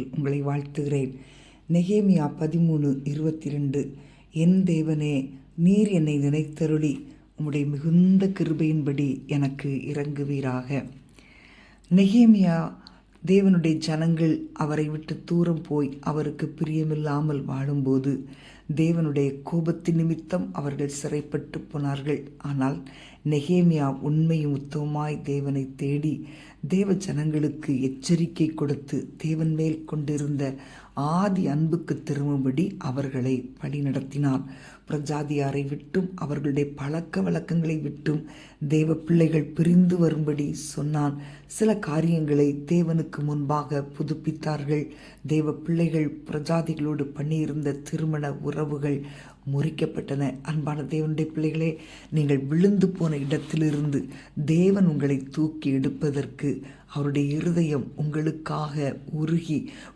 உங்களை வாழ்த்துகிறேன். நெகேமியா பதிமூணு இருபத்தி ரெண்டு என் தேவனே நீர் என்னை நினைத்தருளி. உம்முடைய மிகுந்த கிருபையின்படி எனக்கு இறங்குவீராக. நெகேமியா தேவனுடைய ஜனங்கள் அவரை விட்டு தூரம் போய் அவருக்கு பிரியமில்லாமல் வாழும்போது தேவனுடைய கோபத்தின் நிமித்தம் அவர்கள் சிறைப்பட்டு போனார்கள். ஆனால் நெகேமியா உண்மையும் உத்தமமாய் தேவனை தேடி தேவ ஜனங்களுக்கு எச்சரிக்கை கொடுத்து தேவன் மேல் கொண்டிருந்த ஆதி அன்புக்கு திரும்பும்படி அவர்களை வழிநடத்தினான் பிரஜாதியாரை விட்டும் அவர்களுடைய பழக்க வழக்கங்களை விட்டும் தேவ பிள்ளைகள் பிரிந்து வரும்படி சொன்னான். சில காரியங்களை தேவனுக்கு முன்பாக புதுப்பித்தார்கள். தேவ பிள்ளைகள் பிரஜாதிகளோடு பண்ணியிருந்த திருமண உறவுகள் முறிக்கப்பட்டன. அன்பான தேவனுடைய பிள்ளைகளே நீங்கள் விழுந்து போன இடத்திலிருந்து தேவன் உங்களை தூக்கி எடுப்பதற்கு அவருடைய இருதயம் உங்களுக்காக உருகி